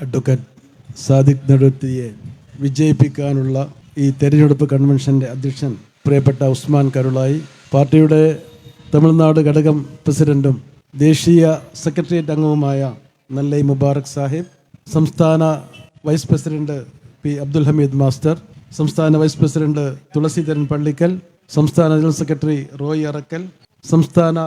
Advocate Sadiq നടുത്തിയെ വിജയിപ്പിക്കാനുള്ള ഈ തെരഞ്ഞെടുപ്പ് കൺവെൻഷന്റെ അധ്യക്ഷൻ പ്രിയപ്പെട്ട ഉസ്മാൻ കരുളായി പാർട്ടിയുടെ തമിഴ്നാട് ഘടകം പ്രസിഡന്റും ദേശീയ സെക്രട്ടേറിയറ്റ് അംഗവുമായ നല്ലൈ മുബാറക് സാഹിബ് സംസ്ഥാന vice president P Abdul Hameed master സംസ്ഥാന വൈസ് പ്രസിഡന്റ് തുളസീധരൻ പള്ളിക്കൽ സംസ്ഥാന ജനറൽ സെക്രട്ടറി റോയ് അറക്കൽ സംസ്ഥാന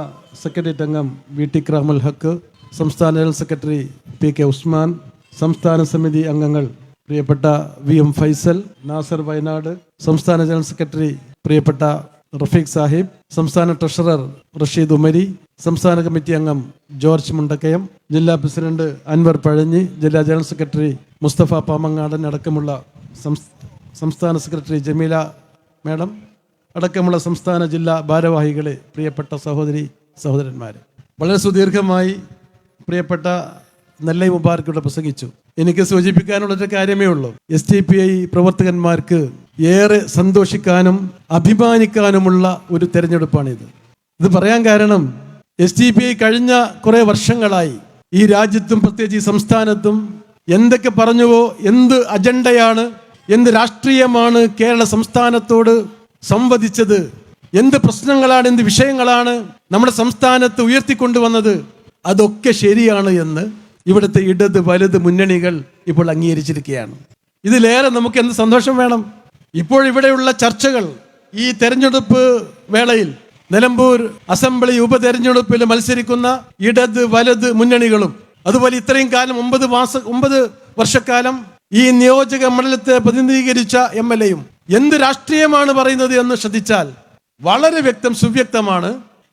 സെക്രട്ടേറിയറ്റ് അംഗം വി ടി ക്രാമൽ ഹക്ക് സംസ്ഥാന general secretary P K Usman സംസ്ഥാന സമിതി അംഗങ്ങൾ പ്രിയപ്പെട്ട വി എം ഫൈസൽ നാസർ വയനാട് സംസ്ഥാന ജനറൽ സെക്രട്ടറി പ്രിയപ്പെട്ട റഫീഖ് സാഹിബ് സംസ്ഥാന ട്രഷറർ റഷീദ് ഉമരി സംസ്ഥാന കമ്മിറ്റി അംഗം ജോർജ് മുണ്ടക്കയം ജില്ലാ പ്രസിഡന്റ് അൻവർ പഴഞ്ഞി ജില്ലാ ജനറൽ സെക്രട്ടറി മുസ്തഫ പാമങ്ങാടൻ അടക്കമുള്ള സംസ്- സംസ്ഥാന സെക്രട്ടറി ജമീല മാഡം അടക്കമുള്ള സംസ്ഥാന ജില്ലാ ഭാരവാഹികളെ പ്രിയപ്പെട്ട സഹോദരി സഹോദരന്മാരെ. വളരെ സുദീർഘമായി പ്രിയപ്പെട്ട നെല്ലൈ മുബാർക്കിവിടെ പ്രസംഗിച്ചു. എനിക്ക് സൂചിപ്പിക്കാനുള്ള ഒരു കാര്യമേ ഉള്ളൂ. എസ് ടി പി ഐ പ്രവർത്തകന്മാർക്ക് ഏറെ സന്തോഷിക്കാനും അഭിമാനിക്കാനുമുള്ള ഒരു തെരഞ്ഞെടുപ്പാണിത്. ഇത് പറയാൻ കാരണം എസ് ടി പി ഐ കഴിഞ്ഞ കുറെ വർഷങ്ങളായി ഈ രാജ്യത്തും പ്രത്യേകിച്ച് ഈ സംസ്ഥാനത്തും എന്തൊക്കെ പറഞ്ഞുവോ എന്ത് അജണ്ടയാണ് എന്ത് രാഷ്ട്രീയമാണ് കേരള സംസ്ഥാനത്തോട് സംവദിച്ചത് എന്ത് പ്രശ്നങ്ങളാണ് എന്ത് വിഷയങ്ങളാണ് നമ്മുടെ സംസ്ഥാനത്ത് ഉയർത്തിക്കൊണ്ടുവന്നത് അതൊക്കെ ശരിയാണ് എന്ന് ഇവിടുത്തെ ഇടത് വലത് മുന്നണികൾ ഇപ്പോൾ അംഗീകരിച്ചിരിക്കുകയാണ്. ഇതിലേറെ നമുക്ക് എന്ത് സന്തോഷം വേണം? ഇപ്പോൾ ഇവിടെയുള്ള ചർച്ചകൾ ഈ തെരഞ്ഞെടുപ്പ് വേളയിൽ നിലമ്പൂർ അസംബ്ലി ഉപതെരഞ്ഞെടുപ്പിൽ മത്സരിക്കുന്ന ഇടത് വലത് മുന്നണികളും അതുപോലെ ഇത്രയും കാലം ഒമ്പത് മാസ ഒമ്പത് വർഷക്കാലം ഈ നിയോജക മണ്ഡലത്തെ പ്രതിനിധീകരിച്ച എം എൽ എയും എന്ത് രാഷ്ട്രീയമാണ് പറയുന്നത് എന്ന് ശ്രദ്ധിച്ചാൽ വളരെ വ്യക്തം സുവ്യക്തമാണ്.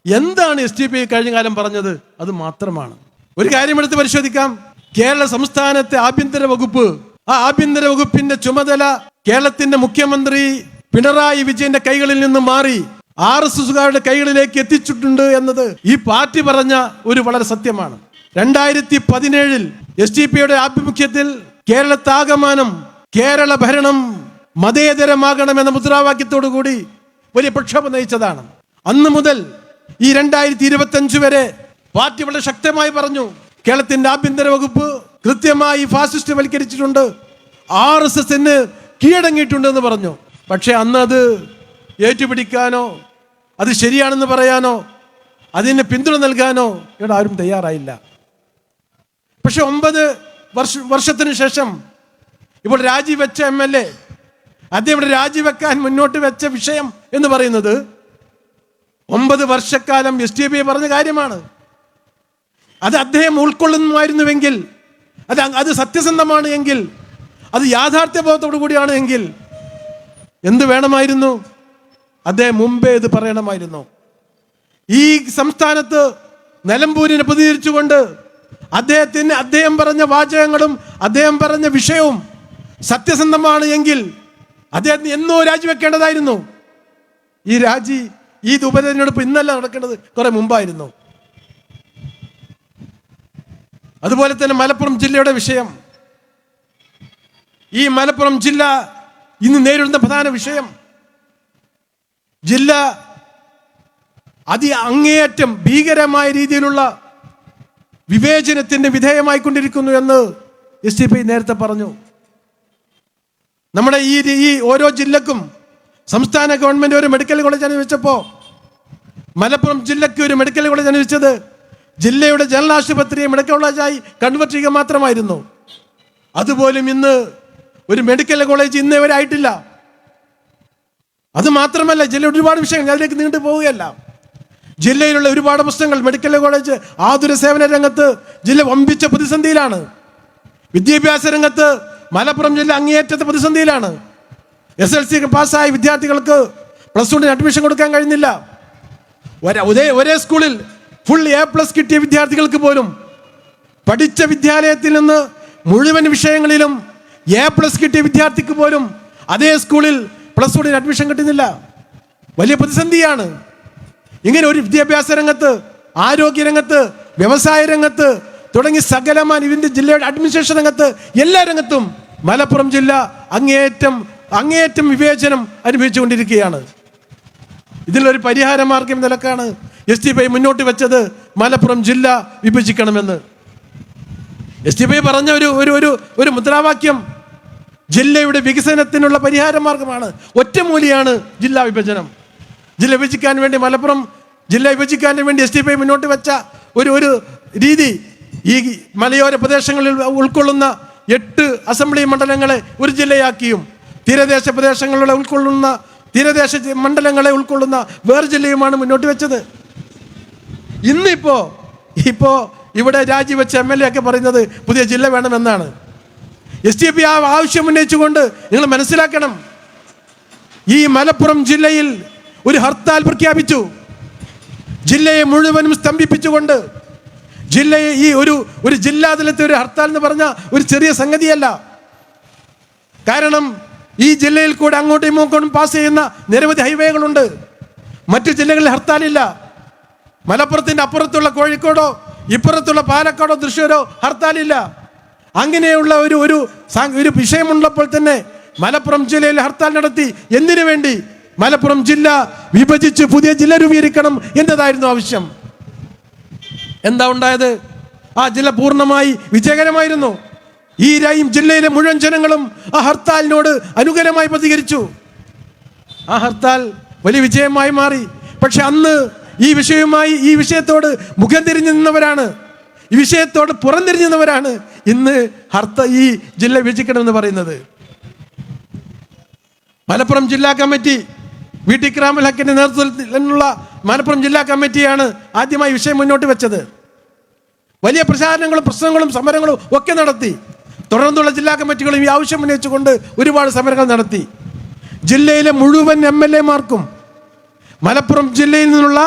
എന്താണ് എസ് ടി പി കഴിഞ്ഞ കാലം പറഞ്ഞത്? അത് മാത്രമാണ്. ഒരു കാര്യം എടുത്ത് പരിശോധിക്കാം. കേരള സംസ്ഥാനത്തെ ആഭ്യന്തര വകുപ്പ് ആ ആഭ്യന്തര വകുപ്പിന്റെ ചുമതല കേരളത്തിന്റെ മുഖ്യമന്ത്രി പിണറായി വിജയന്റെ കൈകളിൽ നിന്ന് മാറി ആർ എസ് എസുകാരുടെ കൈകളിലേക്ക് എത്തിച്ചിട്ടുണ്ട് എന്നത് ഈ പാർട്ടി പറഞ്ഞ ഒരു വളരെ സത്യമാണ്. രണ്ടായിരത്തി പതിനേഴിൽ എസ് ഡി പിയുടെ ആഭിമുഖ്യത്തിൽ കേരളത്താകമാനം കേരള ഭരണം മതേതരമാകണം എന്ന മുദ്രാവാക്യത്തോടു കൂടി വലിയ പ്രക്ഷോഭം നയിച്ചതാണ്. അന്ന് മുതൽ ഈ രണ്ടായിരത്തി ഇരുപത്തി അഞ്ച് വരെ പാർട്ടി വളരെ ശക്തമായി പറഞ്ഞു കേരളത്തിന്റെ ആഭ്യന്തര വകുപ്പ് കൃത്യമായി ഫാസിസ്റ്റ് വൽക്കരിച്ചിട്ടുണ്ട് ആർ എസ് എസിന് കീഴടങ്ങിയിട്ടുണ്ടെന്ന് പറഞ്ഞു. പക്ഷെ അന്ന് അത് ഏറ്റുപിടിക്കാനോ അത് ശരിയാണെന്ന് പറയാനോ അതിന് പിന്തുണ നൽകാനോ ഇവിടെ ആരും തയ്യാറായില്ല. പക്ഷെ ഒമ്പത് വർഷ വർഷത്തിന് ശേഷം ഇപ്പോൾ രാജിവെച്ച എം എൽ എ അദ്ദേഹം ഇവിടെ രാജിവെക്കാൻ മുന്നോട്ട് വെച്ച വിഷയം എന്ന് പറയുന്നത് ഒമ്പത് വർഷക്കാലം എസ് ടി പറഞ്ഞ കാര്യമാണ്. അത് അദ്ദേഹം ഉൾക്കൊള്ളുന്നുമായിരുന്നുവെങ്കിൽ അത് അത് സത്യസന്ധമാണ് എങ്കിൽ അത് യാഥാർത്ഥ്യബോധത്തോടു കൂടിയാണ് എങ്കിൽ എന്ത് വേണമായിരുന്നു? അദ്ദേഹം മുമ്പേ ഇത് പറയണമായിരുന്നു. ഈ സംസ്ഥാനത്ത് നിലമ്പൂരിനെ പ്രതികരിച്ചുകൊണ്ട് അദ്ദേഹത്തിന് അദ്ദേഹം പറഞ്ഞ വാചകങ്ങളും അദ്ദേഹം പറഞ്ഞ വിഷയവും സത്യസന്ധമാണ് എങ്കിൽ അദ്ദേഹത്തിന് എന്നോ രാജിവെക്കേണ്ടതായിരുന്നു. ഈ രാജി ഈ ഉപതെരഞ്ഞെടുപ്പ് ഇന്നല്ല നടക്കേണ്ടത് കുറെ മുമ്പായിരുന്നു. അതുപോലെ തന്നെ മലപ്പുറം ജില്ലയുടെ വിഷയം. ഈ മലപ്പുറം ജില്ല ഇന്ന് നേരിടുന്ന പ്രധാന വിഷയം. ജില്ല അതി അങ്ങേയറ്റം ഭീകരമായ രീതിയിലുള്ള വിവേചനത്തിന്റെ വിധേയമായിക്കൊണ്ടിരിക്കുന്നു എന്ന് എസ് ടി പി നേരത്തെ പറഞ്ഞു. നമ്മുടെ ഈ ഈ ഓരോ ജില്ലക്കും സംസ്ഥാന ഗവൺമെന്റ് ഒരു മെഡിക്കൽ കോളേജ് അനുവദിച്ചപ്പോ മലപ്പുറം ജില്ലയ്ക്ക് ഒരു മെഡിക്കൽ കോളേജ് അനുവദിച്ചത് ജില്ലയുടെ ജനറൽ ആശുപത്രിയെ മെഡിക്കൽ കോളേജായി കൺവെർട്ട് ചെയ്യുക മാത്രമായിരുന്നു. അതുപോലും ഇന്ന് ഒരു മെഡിക്കൽ കോളേജ് ഇന്നേ വരെ ആയിട്ടില്ല. അത് മാത്രമല്ല ജില്ലയിൽ ഒരുപാട് വിഷയങ്ങൾ അതിലേക്ക് നീണ്ടു പോവുകയല്ല. ജില്ലയിലുള്ള ഒരുപാട് പ്രശ്നങ്ങൾ മെഡിക്കൽ കോളേജ് ആതുര സേവന രംഗത്ത് ജില്ല വമ്പിച്ച പ്രതിസന്ധിയിലാണ്. വിദ്യാഭ്യാസ രംഗത്ത് മലപ്പുറം ജില്ല അങ്ങേയറ്റത്തെ പ്രതിസന്ധിയിലാണ്. എസ് എൽ സി പാസ്സായ വിദ്യാർത്ഥികൾക്ക് പ്ലസ് ടുവിന് അഡ്മിഷൻ കൊടുക്കാൻ കഴിയുന്നില്ല. ഒരേ ഒരേ സ്കൂളിൽ ഫുൾ എ പ്ലസ് കിട്ടിയ വിദ്യാർത്ഥികൾക്ക് പോലും പഠിച്ച വിദ്യാലയത്തിൽ നിന്ന് മുഴുവൻ വിഷയങ്ങളിലും എ പ്ലസ് കിട്ടിയ വിദ്യാർത്ഥിക്ക് പോലും അതേ സ്കൂളിൽ പ്ലസ് വണ്ണിന് അഡ്മിഷൻ കിട്ടുന്നില്ല. വലിയ പ്രതിസന്ധിയാണ്. ഇങ്ങനെ ഒരു വിദ്യാഭ്യാസ രംഗത്ത് ആരോഗ്യ രംഗത്ത് വ്യവസായ രംഗത്ത് തുടങ്ങി സകലമാൻ ഇതിന്റെ ജില്ലയുടെ അഡ്മിനിസ്ട്രേഷൻ രംഗത്ത് എല്ലാ രംഗത്തും മലപ്പുറം ജില്ല അങ്ങേയറ്റം അങ്ങേയറ്റം വിവേചനം അനുഭവിച്ചുകൊണ്ടിരിക്കുകയാണ്. ഇതിലൊരു പരിഹാര മാർഗം നിലക്കാണ് എസ് ടി പി മുന്നോട്ട് വെച്ചത് മലപ്പുറം ജില്ല വിഭജിക്കണമെന്ന്. എസ് ടി പി പറഞ്ഞ ഒരു ഒരു ഒരു ഒരു മുദ്രാവാക്യം ജില്ലയുടെ വികസനത്തിനുള്ള പരിഹാര മാർഗമാണ് ഒറ്റമൂലിയാണ് ജില്ലാ വിഭജനം. ജില്ല വിഭജിക്കാൻ വേണ്ടി മലപ്പുറം ജില്ല വിഭജിക്കാൻ വേണ്ടി എസ് ടി മുന്നോട്ട് വെച്ച ഒരു ഒരു രീതി ഈ മലയോര പ്രദേശങ്ങളിൽ ഉൾക്കൊള്ളുന്ന എട്ട് അസംബ്ലി മണ്ഡലങ്ങളെ ഒരു ജില്ലയാക്കിയും തീരദേശ പ്രദേശങ്ങളിലൂടെ ഉൾക്കൊള്ളുന്ന തീരദേശ മണ്ഡലങ്ങളെ ഉൾക്കൊള്ളുന്ന വേറെ ജില്ലയുമാണ് മുന്നോട്ട് വെച്ചത്. ഇന്നിപ്പോ ഇപ്പോ ഇവിടെ രാജിവെച്ച എം എൽ എ ഒക്കെ പറയുന്നത് പുതിയ ജില്ല വേണമെന്നാണ്. എസ് ഡി പി ആ ആവശ്യം ഉന്നയിച്ചുകൊണ്ട് നിങ്ങൾ മനസ്സിലാക്കണം. ഈ മലപ്പുറം ജില്ലയിൽ ഒരു ഹർത്താൽ പ്രഖ്യാപിച്ചു. ജില്ലയെ മുഴുവനും സ്തംഭിപ്പിച്ചുകൊണ്ട് ജില്ലയെ ഈ ഒരു ഒരു ജില്ലാതലത്തെ ഒരു ഹർത്താൽ എന്ന് പറഞ്ഞ ഒരു ചെറിയ സംഗതിയല്ല. കാരണം ഈ ജില്ലയിൽ കൂടെ അങ്ങോട്ടും ഇങ്ങോട്ടും പാസ് ചെയ്യുന്ന നിരവധി ഹൈവേകളുണ്ട്. മറ്റു ജില്ലകളിൽ ഹർത്താലില്ല. മലപ്പുറത്തിന്റെ അപ്പുറത്തുള്ള കോഴിക്കോടോ ഇപ്പുറത്തുള്ള പാലക്കാടോ തൃശ്ശൂരോ ഹർത്താലില്ല. അങ്ങനെയുള്ള ഒരു ഒരു ഒരു വിഷയമുള്ളപ്പോൾ തന്നെ മലപ്പുറം ജില്ലയിൽ ഹർത്താൽ നടത്തി എന്തിനു വേണ്ടി? മലപ്പുറം ജില്ല വിഭജിച്ച് പുതിയ ജില്ല രൂപീകരിക്കണം എന്നതായിരുന്നു ആവശ്യം. എന്താ ഉണ്ടായത്? ആ ജില്ല പൂർണമായി വിജയകരമായിരുന്നു. ഈ രായും ജില്ലയിലെ മുഴുവൻ ജനങ്ങളും ആ ഹർത്താലിനോട് അനുകൂലമായി പ്രതികരിച്ചു. ആ ഹർത്താൽ വലിയ വിജയമായി മാറി. പക്ഷെ അന്ന് ഈ വിഷയവുമായി ഈ വിഷയത്തോട് മുഖം തിരിഞ്ഞു നിന്നവരാണ് ഈ വിഷയത്തോട് പുറംതിരിഞ്ഞു നിന്നവരാണ് ഇന്ന് ഹർത്ത ഈ ജില്ല വിഭജിക്കണമെന്ന് പറയുന്നത്. മലപ്പുറം ജില്ലാ കമ്മിറ്റി വി ടി ക്രാമൽ ഹക്കിന്റെ നേതൃത്വത്തിലുള്ള മലപ്പുറം ജില്ലാ കമ്മിറ്റിയാണ് ആദ്യമായി വിഷയം മുന്നോട്ട് വെച്ചത്. വലിയ പ്രചാരണങ്ങളും പ്രശ്നങ്ങളും സമരങ്ങളും ഒക്കെ നടത്തി. തുടർന്നുള്ള ജില്ലാ കമ്മിറ്റികളും ഈ ആവശ്യം ഉന്നയിച്ചുകൊണ്ട് ഒരുപാട് സമരങ്ങൾ നടത്തി. ജില്ലയിലെ മുഴുവൻ എം എൽ എമാർക്കും മലപ്പുറം ജില്ലയിൽ നിന്നുള്ള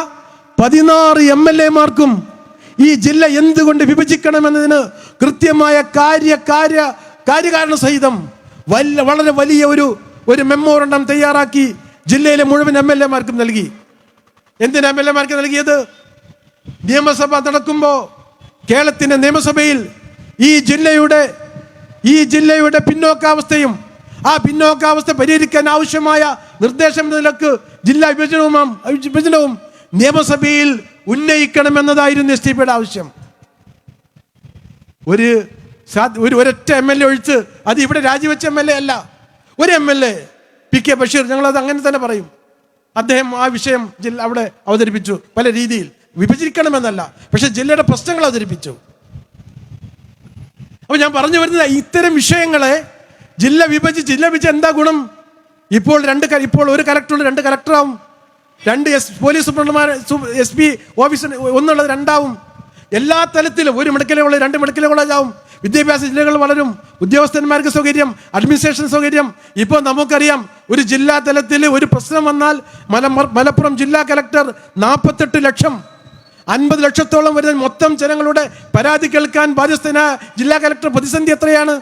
പതിനാറ് എം എൽ എമാർക്കും ഈ ജില്ല എന്തുകൊണ്ട് വിഭജിക്കണമെന്നതിന് കൃത്യമായ കാര്യ കാര്യ കാര്യകാരണ സഹിതം വല്ല വളരെ വലിയ ഒരു ഒരു മെമ്മോറണ്ടം തയ്യാറാക്കി ജില്ലയിലെ മുഴുവൻ എം എൽ എമാർക്കും നൽകി. എന്തിനാ എം എൽ എമാർക്ക് നൽകിയത്? നിയമസഭ നടക്കുമ്പോൾ കേരളത്തിന്റെ നിയമസഭയിൽ ഈ ജില്ലയുടെ ഈ ജില്ലയുടെ പിന്നോക്കാവസ്ഥയും ആ പിന്നോക്കാവസ്ഥ പരിഹരിക്കാൻ ആവശ്യമായ നിർദ്ദേശം നിലയ്ക്ക് ജില്ലാ വിഭജനവും വിഭജനവും നിയമസഭയിൽ ഉന്നയിക്കണമെന്നതായിരുന്നു എസ് ടി പിയുടെ ആവശ്യം. ഒരു ഒരു ഒരൊറ്റ എം എൽ എ ഒഴിച്ച് അത് ഇവിടെ രാജിവെച്ച എം എൽ എ അല്ല. ഒരു M L A P K Basheer ഞങ്ങളത് അങ്ങനെ തന്നെ പറയും. അദ്ദേഹം ആ വിഷയം ജില്ല അവിടെ അവതരിപ്പിച്ചു. പല രീതിയിൽ. വിഭജിക്കണമെന്നല്ല. പക്ഷെ ജില്ലയുടെ പ്രശ്നങ്ങൾ അവതരിപ്പിച്ചു. അപ്പൊ ഞാൻ പറഞ്ഞു വരുന്നത് ഇത്തരം വിഷയങ്ങളെ ജില്ല വിഭജിച്ച് ജില്ല വിഭജിച്ച് എന്താ ഗുണം? ഇപ്പോൾ രണ്ട് ഇപ്പോൾ ഒരു കലക്ടറുണ്ട് രണ്ട് കലക്ടറാവും. രണ്ട് എസ് പോലീസ് സൂപ്രണ്ടുമാർ എസ് പി ഓഫീസിന് ഒന്നുള്ളത് രണ്ടാവും. എല്ലാ തലത്തിലും ഒരു മെഡിക്കൽ കോളേജ് രണ്ട് മെഡിക്കൽ കോളേജാവും. വിദ്യാഭ്യാസ ജില്ലകൾ വളരും. ഉദ്യോഗസ്ഥന്മാർക്ക് സൗകര്യം അഡ്മിനിസ്ട്രേഷൻ സൗകര്യം. ഇപ്പോൾ നമുക്കറിയാം ഒരു ജില്ലാ തലത്തിൽ ഒരു പ്രശ്നം വന്നാൽ മല മലപ്പുറം ജില്ലാ കലക്ടർ നാൽപ്പത്തെട്ട് ലക്ഷം അൻപത് ലക്ഷത്തോളം വരുന്ന മൊത്തം ജനങ്ങളുടെ പരാതി കേൾക്കാൻ ബാധ്യസ്ഥനായ ജില്ലാ കലക്ടർ പ്രതിസന്ധി എത്രയാണ്?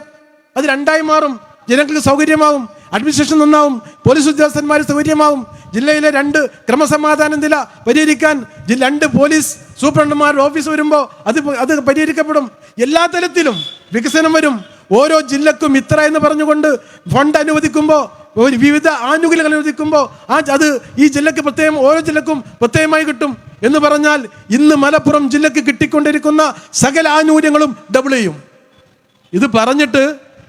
അത് രണ്ടായി മാറും. ജനങ്ങൾക്ക് സൗകര്യമാവും. അഡ്മിനിസ്ട്രേഷൻ നന്നാവും പോലീസ് ഉദ്യോഗസ്ഥന്മാർ സൗകര്യമാവും ജില്ലയിലെ രണ്ട് ക്രമസമാധാന നില പരിഹരിക്കാൻ രണ്ട് പോലീസ് സൂപ്രണ്ടുമാരുടെ ഓഫീസ് വരുമ്പോൾ അത് അത് പരിഹരിക്കപ്പെടും. എല്ലാ തലത്തിലും വികസനം വരും. ഓരോ ജില്ലക്കും ഇത്ര എന്ന് പറഞ്ഞുകൊണ്ട് ഫണ്ട് അനുവദിക്കുമ്പോൾ ഒരു വിവിധ ആനുകൂല്യങ്ങൾ അനുവദിക്കുമ്പോൾ ആ അത് ഈ ജില്ലക്ക് പ്രത്യേകം ഓരോ ജില്ലക്കും പ്രത്യേകമായി കിട്ടും എന്ന് പറഞ്ഞാൽ ഇന്ന് മലപ്പുറം ജില്ലക്ക് കിട്ടിക്കൊണ്ടിരിക്കുന്ന സകല ആനുകൂല്യങ്ങളും ഡബിൾ ചെയ്യും. ഇത് പറഞ്ഞിട്ട്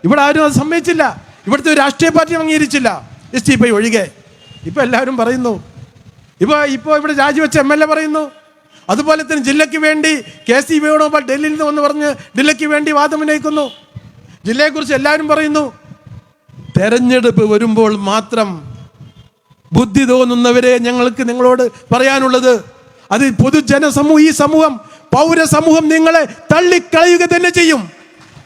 ഇവിടെ ആരും അത് സമ്മതിച്ചില്ല. ഇവിടുത്തെ ഒരു രാഷ്ട്രീയ പാർട്ടി അംഗീകരിച്ചില്ല. എസ് ടി പൈ ഒഴികെ. ഇപ്പൊ എല്ലാവരും പറയുന്നു. ഇപ്പൊ ഇപ്പോ ഇവിടെ രാജിവെച്ച എം എൽ എ പറയുന്നു. അതുപോലെ തന്നെ ജില്ലയ്ക്ക് വേണ്ടി കെ സി വേണുഗോപാൽ ഡൽഹിയിൽ നിന്ന് വന്ന് പറഞ്ഞ് ജില്ലയ്ക്ക് വേണ്ടി വാദം ഉന്നയിക്കുന്നു. ജില്ലയെക്കുറിച്ച് എല്ലാവരും പറയുന്നു. തെരഞ്ഞെടുപ്പ് വരുമ്പോൾ മാത്രം ബുദ്ധി തോന്നുന്നവരെ ഞങ്ങൾക്ക് നിങ്ങളോട് പറയാനുള്ളത്. അത് പൊതുജനസമൂഹം ഈ സമൂഹം പൗരസമൂഹം നിങ്ങളെ തള്ളിക്കളയുക തന്നെ ചെയ്യും.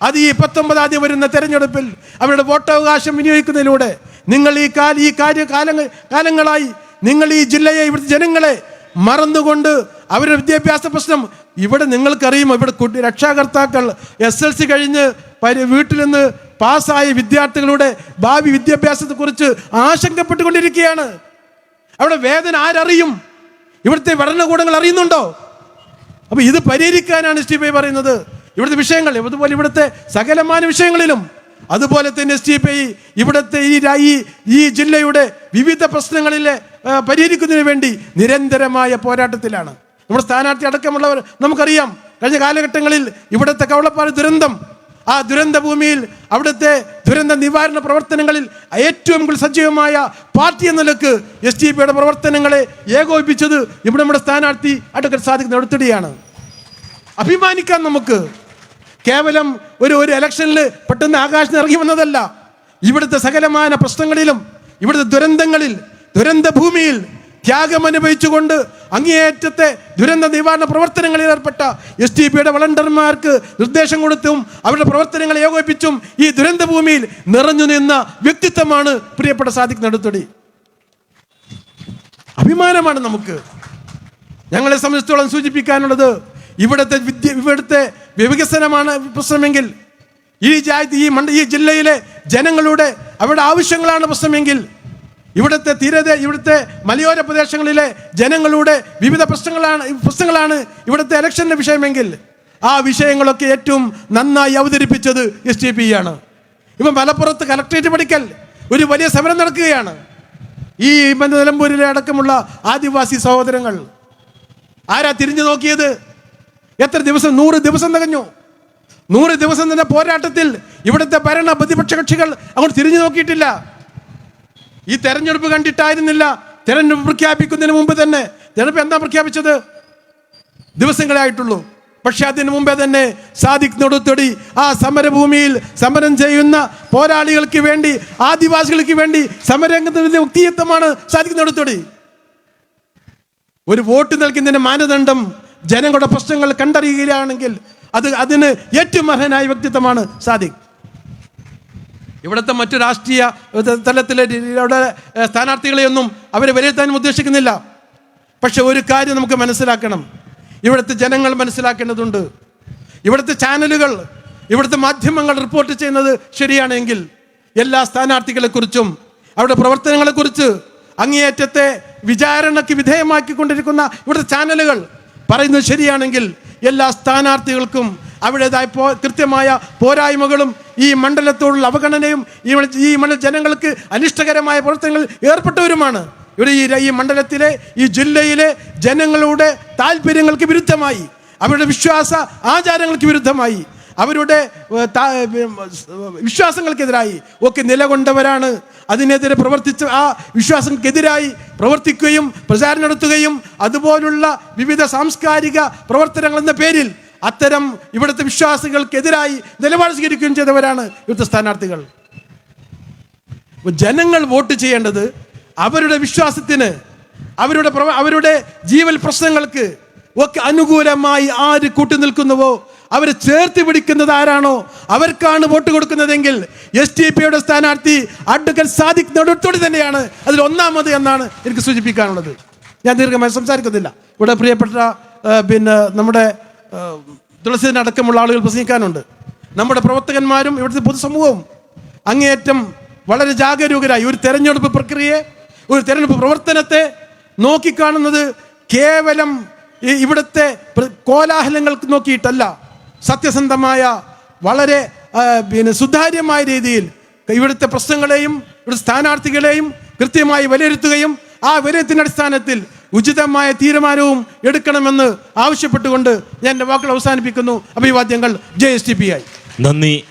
അത് ഈ പത്തൊമ്പതാം തീയതി വരുന്ന തെരഞ്ഞെടുപ്പിൽ അവരുടെ വോട്ടവകാശം വിനിയോഗിക്കുന്നതിലൂടെ നിങ്ങൾ ഈ കാല ഈ കാര്യ കാലങ്ങൾ കാലങ്ങളായി നിങ്ങൾ ഈ ജില്ലയെ ഇവിടുത്തെ ജനങ്ങളെ മറന്നുകൊണ്ട് അവരുടെ വിദ്യാഭ്യാസ പ്രശ്നം ഇവിടെ നിങ്ങൾക്കറിയും. ഇവിടെ കുട്ടി രക്ഷാകർത്താക്കൾ എസ് എൽ സി കഴിഞ്ഞ് പരി വീട്ടിൽ നിന്ന് പാസ്സായ വിദ്യാർത്ഥികളുടെ ഭാവി വിദ്യാഭ്യാസത്തെക്കുറിച്ച് ആശങ്കപ്പെട്ടുകൊണ്ടിരിക്കുകയാണ്. അവിടെ വേദന ആരറിയും? ഇവിടുത്തെ ഭരണകൂടങ്ങൾ അറിയുന്നുണ്ടോ? അപ്പൊ ഇത് പരിഹരിക്കാനാണ് ടി പറയുന്നത്. ഇവിടുത്തെ വിഷയങ്ങൾ അതുപോലെ ഇവിടുത്തെ സകലമാന വിഷയങ്ങളിലും അതുപോലെ തന്നെ എസ് ടി പി ഇവിടുത്തെ ഈ ഈ ഈ ജില്ലയുടെ വിവിധ പ്രശ്നങ്ങളിലെ പരിഹരിക്കുന്നതിന് വേണ്ടി നിരന്തരമായ പോരാട്ടത്തിലാണ്. നമ്മുടെ സ്ഥാനാർത്ഥി അടക്കമുള്ളവർ നമുക്കറിയാം കഴിഞ്ഞ കാലഘട്ടങ്ങളിൽ ഇവിടുത്തെ കവളപ്പാറ ദുരന്തം ആ ദുരന്ത ഭൂമിയിൽ അവിടുത്തെ ദുരന്ത നിവാരണ പ്രവർത്തനങ്ങളിൽ ഏറ്റവും സജീവമായ പാർട്ടി എന്ന നിലയ്ക്ക് എസ് ഡി പിയുടെ പ്രവർത്തനങ്ങളെ ഏകോപിപ്പിച്ചത് ഇവിടെ നമ്മുടെ സ്ഥാനാർത്ഥി അഡ്വക്കേറ്റ് സാധിക്കുന്ന അടുത്തിടെയാണ് അഭിമാനിക്കാൻ നമുക്ക്. കേവലം ഒരു ഒരു ഇലക്ഷനിൽ പെട്ടെന്ന് ആകാശത്ത് ഇറങ്ങി വന്നതല്ല. ഇവിടുത്തെ സകലമായ പ്രശ്നങ്ങളിലും ഇവിടുത്തെ ദുരന്തങ്ങളിൽ ദുരന്ത ഭൂമിയിൽ ത്യാഗം അനുഭവിച്ചുകൊണ്ട് അങ്ങേയറ്റത്തെ ദുരന്ത നിവാരണ പ്രവർത്തനങ്ങളിൽ ഏർപ്പെട്ട എസ് ടി പിയുടെ വളണ്ടർമാർക്ക് നിർദ്ദേശം കൊടുത്തും അവരുടെ പ്രവർത്തനങ്ങളെ ഏകോപിപ്പിച്ചും ഈ ദുരന്ത ഭൂമിയിൽ നിറഞ്ഞു നിന്ന വ്യക്തിത്വമാണ് പ്രിയപ്പെട്ട സാദിഖ് നടുത്തൊടി. അഭിമാനമാണ് നമുക്ക്. ഞങ്ങളെ സംബന്ധിച്ചിടത്തോളം സൂചിപ്പിക്കാനുള്ളത് ഇവിടുത്തെ വിദ്യ ഇവിടുത്തെ വികസനമാണ് പ്രശ്നമെങ്കിൽ ഈ ജാതി ഈ മണ്ഡ ഈ ജില്ലയിലെ ജനങ്ങളുടെ അവരുടെ ആവശ്യങ്ങളാണ് പ്രശ്നമെങ്കിൽ ഇവിടുത്തെ തീരത ഇവിടുത്തെ മലയോര പ്രദേശങ്ങളിലെ ജനങ്ങളുടെ വിവിധ പ്രശ്നങ്ങളാണ് പ്രശ്നങ്ങളാണ് ഇവിടുത്തെ ഇലക്ഷന്റെ വിഷയമെങ്കിൽ ആ വിഷയങ്ങളൊക്കെ ഏറ്റവും നന്നായി അവതരിപ്പിച്ചത് എസ് ടി പി ആണ്. ഇപ്പം മലപ്പുറത്ത് കലക്ട്രേറ്റ് പഠിക്കൽ ഒരു വലിയ സമരം നടക്കുകയാണ്. ഈ നിലമ്പൂരിലെ അടക്കമുള്ള ആദിവാസി സഹോദരങ്ങൾ ആരാ തിരിഞ്ഞു നോക്കിയത്? എത്ര ദിവസം നൂറ് ദിവസം തികഞ്ഞു? നൂറ് ദിവസം തന്നെ പോരാട്ടത്തിൽ ഇവിടുത്തെ ഭരണ പ്രതിപക്ഷ കക്ഷികൾ അങ്ങോട്ട് തിരിഞ്ഞു നോക്കിയിട്ടില്ല. ഈ തെരഞ്ഞെടുപ്പ് കണ്ടിട്ടായിരുന്നില്ല. തെരഞ്ഞെടുപ്പ് പ്രഖ്യാപിക്കുന്നതിന് മുമ്പ് തന്നെ. തെരഞ്ഞെടുപ്പ് എന്താ പ്രഖ്യാപിച്ചത്? ദിവസങ്ങളെ ആയിട്ടുള്ളൂ. പക്ഷെ അതിനു മുമ്പേ തന്നെ സാദിക് നെടുത്തൊടി ആ സമരഭൂമിയിൽ സമരം ചെയ്യുന്ന പോരാളികൾക്ക് വേണ്ടി ആദിവാസികൾക്ക് വേണ്ടി സമരംഗത്ത് വ്യക്തിത്വമാണ് സാദിക് നെടുത്തൊടി. ഒരു വോട്ട് നൽകുന്നതിന് മാനദണ്ഡം ജനങ്ങളുടെ പ്രശ്നങ്ങൾ കണ്ടറിയുകയാണെങ്കിൽ അത് അതിന് ഏറ്റവും അർഹനായ വ്യക്തിത്വമാണ് സാദിഖ്. ഇവിടുത്തെ മറ്റു രാഷ്ട്രീയ തലത്തിലെ സ്ഥാനാർത്ഥികളെയൊന്നും അവരെ വിലയിരുത്താനും ഉദ്ദേശിക്കുന്നില്ല. പക്ഷെ ഒരു കാര്യം നമുക്ക് മനസ്സിലാക്കണം. ഇവിടുത്തെ ജനങ്ങൾ മനസ്സിലാക്കേണ്ടതുണ്ട്. ഇവിടുത്തെ ചാനലുകൾ ഇവിടുത്തെ മാധ്യമങ്ങൾ റിപ്പോർട്ട് ചെയ്യുന്നത് ശരിയാണെങ്കിൽ എല്ലാ സ്ഥാനാർത്ഥികളെക്കുറിച്ചും അവരുടെ പ്രവർത്തനങ്ങളെക്കുറിച്ച് അങ്ങേയറ്റത്തെ വിചാരണയ്ക്ക് വിധേയമാക്കിക്കൊണ്ടിരിക്കുന്ന ഇവിടുത്തെ ചാനലുകൾ പറയുന്നത് ശരിയാണെങ്കിൽ എല്ലാ സ്ഥാനാർത്ഥികൾക്കും അവരുടേതായ പോ കൃത്യമായ പോരായ്മകളും ഈ മണ്ഡലത്തോടുള്ള അവഗണനയും ഈ ഈ മണ്ഡല ജനങ്ങൾക്ക് അനിഷ്ടകരമായ പ്രവർത്തനങ്ങളിൽ ഏർപ്പെട്ടവരുമാണ്. ഇവിടെ ഈ ഈ മണ്ഡലത്തിലെ ഈ ജില്ലയിലെ ജനങ്ങളുടെ താല്പര്യങ്ങൾക്ക് വിരുദ്ധമായി. അവരുടെ വിശ്വാസ ആചാരങ്ങൾക്ക് വിരുദ്ധമായി. അവരുടെ വിശ്വാസങ്ങൾക്കെതിരായി ഒക്കെ നിലകൊണ്ടവരാണ്. അതിനെതിരെ പ്രവർത്തിച്ച ആ വിശ്വാസങ്ങൾക്കെതിരായി പ്രവർത്തിക്കുകയും പ്രചാരണം നടത്തുകയും അതുപോലുള്ള വിവിധ സാംസ്കാരിക പ്രവർത്തനങ്ങൾ എന്ന പേരിൽ അത്തരം ഇവിടുത്തെ വിശ്വാസികൾക്കെതിരായി നിലപാട് സ്വീകരിക്കുകയും ചെയ്തവരാണ് ഇവിടുത്തെ സ്ഥാനാർത്ഥികൾ. ജനങ്ങൾ വോട്ട് ചെയ്യേണ്ടത് അവരുടെ വിശ്വാസത്തിന് അവരുടെ അവരുടെ ജീവൽ പ്രശ്നങ്ങൾക്ക് ഒക്കെ അനുകൂലമായി ആര് കൂട്ടുനിൽക്കുന്നുവോ അവരെ ചേർത്ത് പിടിക്കുന്നത് ആരാണോ? അവർക്കാണ് വോട്ട് കൊടുക്കുന്നതെങ്കിൽ എസ് ടി പിയുടെ സ്ഥാനാർത്ഥി സാദിഖ് നെടുത്തോടി തന്നെയാണ്. അതിൽ ഒന്നാമത് എന്നാണ് എനിക്ക് സൂചിപ്പിക്കാനുള്ളത്. ഞാൻ ദീർഘമായി സംസാരിക്കുന്നില്ല ഇവിടെ പ്രിയപ്പെട്ട പിന്നെ നമ്മുടെ തുളസീനടക്കമുള്ള ആളുകൾ പ്രസംഗിക്കാനുണ്ട്. നമ്മുടെ പ്രവർത്തകന്മാരും ഇവിടുത്തെ പൊതുസമൂഹവും അങ്ങേയറ്റം വളരെ ജാഗരൂകരായി. ഒരു തെരഞ്ഞെടുപ്പ് പ്രക്രിയയെ ഒരു തെരഞ്ഞെടുപ്പ് പ്രവർത്തനത്തെ നോക്കിക്കാണുന്നത് കേവലം ഇവിടുത്തെ കോലാഹലങ്ങൾക്ക് നോക്കിയിട്ടല്ല. സത്യസന്ധമായ വളരെ പിന്നെ സുതാര്യമായ രീതിയിൽ ഇവിടുത്തെ പ്രശ്നങ്ങളെയും ഇവിടുത്തെ സ്ഥാനാർത്ഥികളെയും കൃത്യമായി വിലയിരുത്തുകയും ആ വിലയിരുത്തിന്റെ അടിസ്ഥാനത്തിൽ ഉചിതമായ തീരുമാനവും എടുക്കണമെന്ന് ആവശ്യപ്പെട്ടുകൊണ്ട് ഞാൻ എന്റെ വാക്കുകൾ അവസാനിപ്പിക്കുന്നു. അഭിവാദ്യങ്ങൾ. ജെ എസ് ടി പി ആയി നന്ദി.